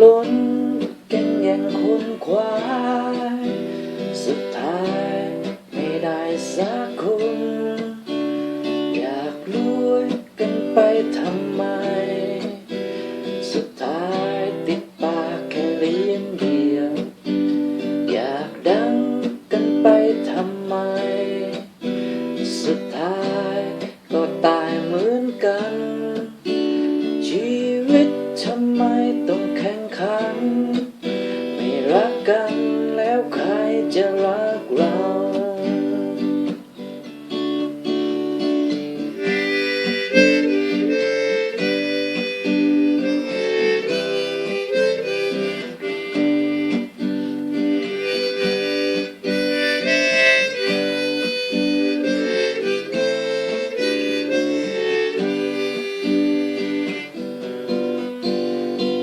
ตายดิ้ กันแล้วใครจะรักเรา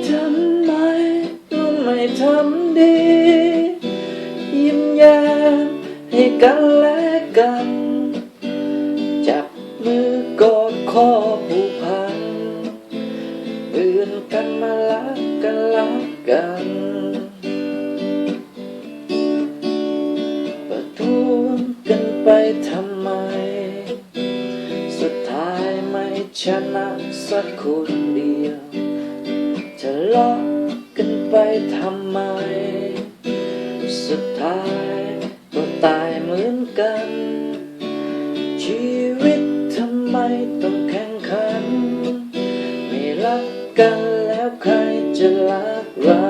ทำไมต้องไม่ทำดี กันและกัน จับมือกอดคอผูกพันเตือนกันมารักกันรักกันประท้วงกันไปทำไม สุดท้ายไม่ชนะสักคนเดียวจะเลาะกันไปทำไม สุดท้าย กันแล้วใครจะรักเรา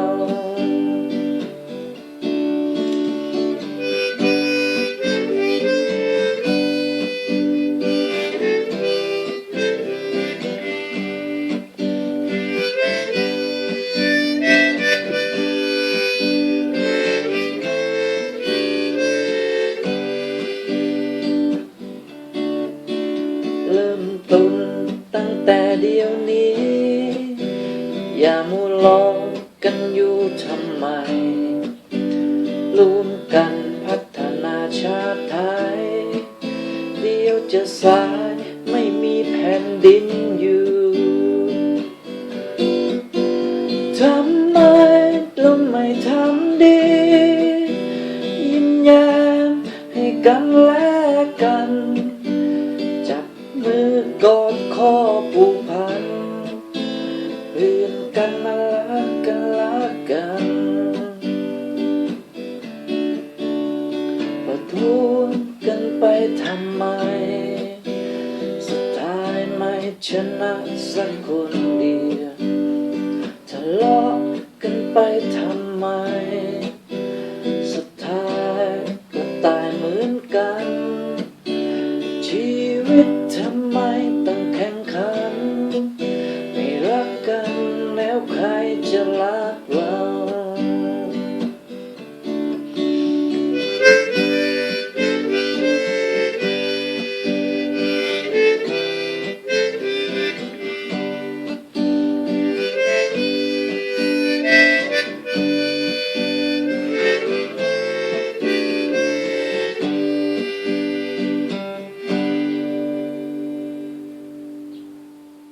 เริ่มต้นตั้งแต่เดียวนี้ อย่ามัวรอกันอยู่ทำไมรวมกันพัฒนาชาติไทย เดียวจะสายไม่มีแผ่นดินอยู่ทำไมเราไม่ทำดี ยิ้มแย้มให้กันและกัน จับมือกอด ชนะสักคนเดียวทะเลาะกันไปทำไม